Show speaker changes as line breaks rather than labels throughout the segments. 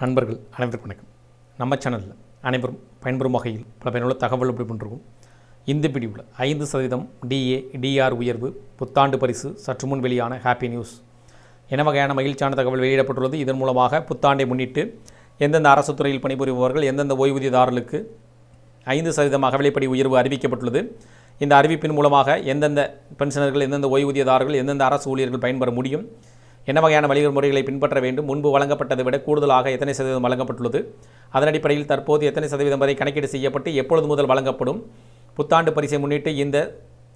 நண்பர்கள் அனைவருக்கும் வணக்கம். நம்ம சேனலில் அனைவரும் பயன்பெறும் வகையில் பல பயனுள்ள தகவல் அப்படி பண்ணிருக்கோம் இந்த பிடிவில் ஐந்து சதவீதம் டிஏ டிஆர் உயர்வு புத்தாண்டு பரிசு சற்று முன் வெளியான ஹாப்பி நியூஸ் என்ன வகையான மகிழ்ச்சியான தகவல் வெளியிடப்பட்டுள்ளது? இதன் மூலமாக புத்தாண்டை முன்னிட்டு எந்தெந்த அரசு துறையில் பணிபுரிபவர்கள் எந்தெந்த ஓய்வூதியதாரர்களுக்கு ஐந்து சதவீதம் அகவிலைப்படி உயர்வு அறிவிக்கப்பட்டுள்ளது. இந்த அறிவிப்பின் மூலமாக எந்தெந்த பென்ஷனர்கள் எந்தெந்த ஓய்வூதியதாரர்கள் எந்தெந்த அரசு ஊழியர்கள் பயன்பெற முடியும்? என்ன வகையான வழிமுறைகளை பின்பற்ற வேண்டும்? முன்பு வழங்கப்பட்டதை விட கூடுதலாக எத்தனை சதவீதம் வழங்கப்பட்டுள்ளது? அதன் அடிப்படையில் தற்போது எத்தனை சதவீதம் வரை கணக்கீடு செய்யப்பட்டு எப்பொழுது முதல் வழங்கப்படும்? புத்தாண்டு பரிசை முன்னிட்டு இந்த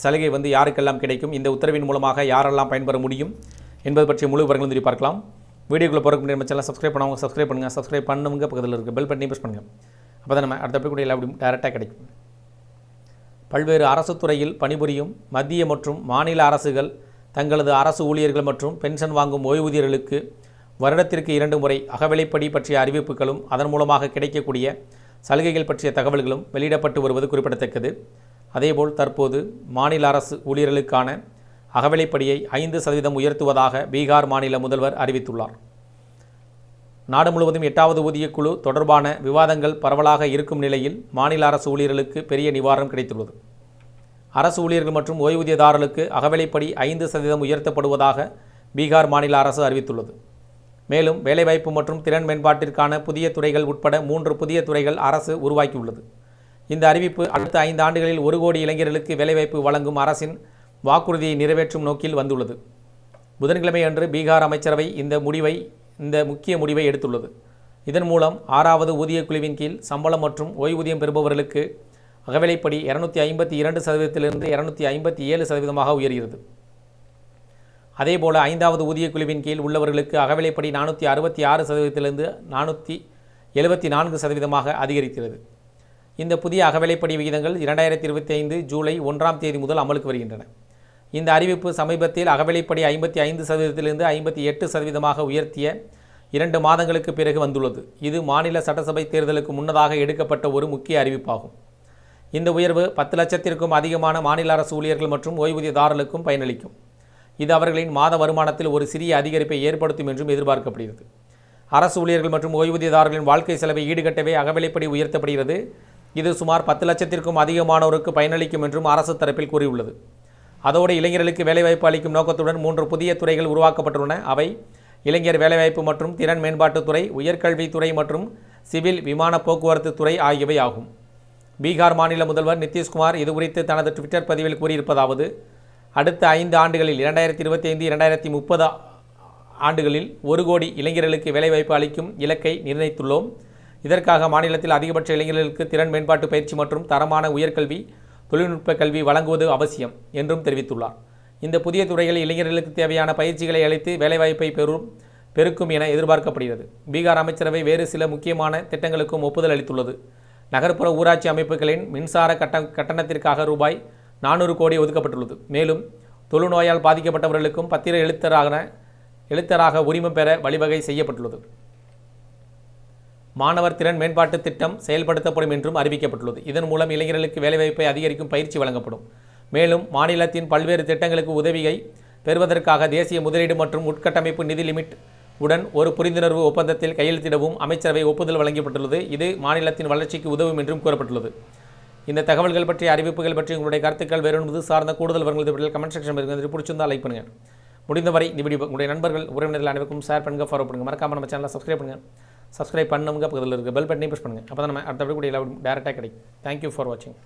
சலுகை வந்து யாருக்கெல்லாம் கிடைக்கும்? இந்த உத்தரவின் மூலமாக யாரெல்லாம் பயன்பெற முடியும்? என்பது பற்றிய முழு விவரங்களும் தெரிவி பார்க்கலாம். வீடியோக்குள்ளே போகிறக்கு முன்னாடி சேனல் சப்ஸ்கிரைப் பண்ணவங்க சப்ஸ்கிரைப் பண்ணுங்கள் சப்ஸ்கிரைப் பண்ணுங்க. பக்கத்தில் இருக்க பெல் பட்டனையும் ப்ரெஸ் பண்ணுங்கள் அப்போ தான் நம்ம அடுத்த கூட அப்படி டேரெக்டாக கிடைக்கும். பல்வேறு அரசு துறையில் பணிபுரியும் மத்திய மற்றும் மாநில அரசுகள் தங்களது அரசு ஊழியர்கள் மற்றும் பென்ஷன் வாங்கும் ஓய்வூதியர்களுக்கு வருடத்திற்கு இரண்டு முறை அகவிலைப்படி பற்றிய அறிவிப்புகளும் அதன் மூலமாக கிடைக்கக்கூடிய சலுகைகள் பற்றிய தகவல்களும் வெளியிடப்பட்டு வருவது குறிப்பிடத்தக்கது. அதேபோல் தற்போது மாநில அரசு ஊழியர்களுக்கான அகவிலைப்படியை ஐந்து சதவீதம் உயர்த்துவதாக பீகார் மாநில முதல்வர் அறிவித்துள்ளார். நாடு முழுவதும் எட்டாவது ஊதியக்குழு தொடர்பான விவாதங்கள் பரவலாக இருக்கும் நிலையில் மாநில அரசு ஊழியர்களுக்கு பெரிய நிவாரணம் கிடைத்துள்ளது. அரசு ஊழியர்கள் மற்றும் ஓய்வூதியதாரர்களுக்கு அகவிலைப்படி ஐந்து சதவீதம் உயர்த்தப்படுவதாக பீகார் மாநில அரசு அறிவித்துள்ளது. மேலும் வேலைவாய்ப்பு மற்றும் திறன் மேம்பாட்டிற்கான புதிய துறைகள் உட்பட மூன்று புதிய துறைகள் அரசு உருவாக்கியுள்ளது. இந்த அறிவிப்பு அடுத்த ஐந்து ஆண்டுகளில் ஒரு கோடி இளைஞர்களுக்கு வேலைவாய்ப்பு வழங்கும் அரசின் வாக்குறுதியை நிறைவேற்றும் நோக்கில் வந்துள்ளது. புதன்கிழமை அன்று பீகார் அமைச்சரவை இந்த முடிவை இந்த முக்கிய முடிவை எடுத்துள்ளது. இதன் மூலம் ஆறாவது ஊதியக் குழுவின் கீழ் சம்பளம் மற்றும் ஓய்வூதியம் பெறுபவர்களுக்கு அகவிலைப்படி இரநூத்தி ஐம்பத்தி இரண்டு சதவீதத்திலிருந்து இரநூத்தி ஐம்பத்தி ஏழு சதவீதமாக உயர்கிறது. அதேபோல ஐந்தாவது ஊதியக்குழுவின் கீழ் உள்ளவர்களுக்கு அகவிலைப்படி நானூற்றி அறுபத்தி ஆறு சதவீதத்திலிருந்து நானூற்றி எழுபத்தி நான்கு சதவீதமாக அதிகரிக்கிறது. இந்த புதிய அகவிலைப்படி விகிதங்கள் இரண்டாயிரத்தி இருபத்தி ஐந்து ஜூலை ஒன்றாம் தேதி முதல் அமலுக்கு வருகின்றன. இந்த அறிவிப்பு சமீபத்தில் அகவிலைப்படி ஐம்பத்தி ஐந்து சதவீதத்திலிருந்து ஐம்பத்தி எட்டு சதவீதமாக உயர்த்திய இரண்டு மாதங்களுக்கு பிறகு வந்துள்ளது. இது மாநில சட்டசபை தேர்தலுக்கு முன்னதாக எடுக்கப்பட்ட ஒரு முக்கிய அறிவிப்பாகும். இந்த உயர்வு பத்து லட்சத்திற்கும் அதிகமான மாநில அரசு ஊழியர்கள் மற்றும் ஓய்வூதியதாரர்களுக்கும் பயனளிக்கும். இது அவர்களின் மாத வருமானத்தில் ஒரு சிறிய அதிகரிப்பை ஏற்படுத்தும் என்றும் எதிர்பார்க்கப்படுகிறது. அரசு ஊழியர்கள் மற்றும் ஓய்வூதியதாரர்களின் வாழ்க்கை செலவை ஈடுகட்டவே அகவிலைப்படி உயர்த்தப்படுகிறது. இது சுமார் பத்து லட்சத்திற்கும் அதிகமானோருக்கு பயனளிக்கும் என்றும் அரசு தரப்பில் கூறியுள்ளது. அதோடு இளைஞர்களுக்கு வேலைவாய்ப்பு அளிக்கும் நோக்கத்துடன் மூன்று புதிய துறைகள் உருவாக்கப்பட்டுள்ளன. அவை இளைஞர் வேலைவாய்ப்பு மற்றும் திறன் மேம்பாட்டுத்துறை உயர்கல்வித்துறை மற்றும் சிவில் விமான போக்குவரத்து துறை ஆகியவை ஆகும். பீகார் மாநில முதல்வர் நிதிஷ்குமார் இதுகுறித்து தனது ட்விட்டர் பதிவில் கூறியிருப்பதாவது அடுத்த ஐந்து ஆண்டுகளில் இரண்டாயிரத்தி இருபத்தி ஐந்து இரண்டாயிரத்தி முப்பது ஆண்டுகளில் ஒரு கோடி இளைஞர்களுக்கு வேலைவாய்ப்பு அளிக்கும் இலக்கை நிர்ணயித்துள்ளோம். இதற்காக மாநிலத்தில் அதிகபட்ச இளைஞர்களுக்கு திறன் மேம்பாட்டு பயிற்சி மற்றும் தரமான உயர்கல்வி தொழில்நுட்ப கல்வி வழங்குவது அவசியம் என்றும் தெரிவித்துள்ளார். இந்த புதிய துறைகளில் இளைஞர்களுக்கு தேவையான பயிற்சிகளை அளித்து வேலைவாய்ப்பை பெறும் பெருக்கும் என எதிர்பார்க்கப்படுகிறது. பீகார் அமைச்சரவை வேறு சில முக்கியமான திட்டங்களுக்கும் ஒப்புதல் அளித்துள்ளது. நகர்ப்புற ஊராட்சி அமைப்புகளின் மின்சார கட்ட கட்டணத்திற்காக ரூபாய் நானூறு கோடி ஒதுக்கப்பட்டுள்ளது. மேலும் தொழுநோயால் பாதிக்கப்பட்டவர்களுக்கும் பத்திர எழுத்தராக எழுத்தராக உரிமம் பெற வழிவகை செய்யப்பட்டுள்ளது. மாணவர் திறன் மேம்பாட்டு திட்டம் செயல்படுத்தப்படும் என்றும் அறிவிக்கப்பட்டுள்ளது. இதன் மூலம் இளைஞர்களுக்கு வேலைவாய்ப்பை அதிகரிக்கும் பயிற்சி வழங்கப்படும். மேலும் மாநிலத்தின் பல்வேறு திட்டங்களுக்கு உதவியை பெறுவதற்காக தேசிய முதலீடு மற்றும் உட்கட்டமைப்பு நிதி லிமிட் உடன் ஒரு புரிந்துணர்வு ஒப்பந்தத்தில் கையெழுத்திடவும் அமைச்சரவை ஒப்புதல் வழங்கப்பட்டுள்ளது. இது மாநிலத்தின் வளர்ச்சிக்கு உதவும் என்றும் கூறப்பட்டுள்ளது. இந்த தகவல்கள் பற்றிய அறிவிப்புகள் பற்றி உங்களுடைய கருத்துக்கள் வேறொன்பது சார்ந்த கூடுதல் விவரங்கள் கமெண்ட் செக்ஷன் இருக்கிறது பிடிச்சிருந்தால் லைக் பண்ணுங்கள் முடிந்தவரை இந்த வீடியோ உங்களுடைய நண்பர்கள் உறவினர்கள் அனைவருக்கும் ஷேர் பண்ணுங்கள் ஃபாலோ பண்ணுங்கள் மறக்காமல் நம்ம சேனலை சப்ஸ்கிரைப் பண்ணுங்கள் சப்ஸ்கிரைப் பண்ணுங்க பக்கத்தில் இருக்க பெல் பட்டனையும் ப்ரெஸ் பண்ணுங்கள் அப்போ தான் நம்ம அடுத்தபடி கூட எல்லா டேரெக்டாக கிடைக்கும். தேங்க்யூ ஃபார் வாட்சிங்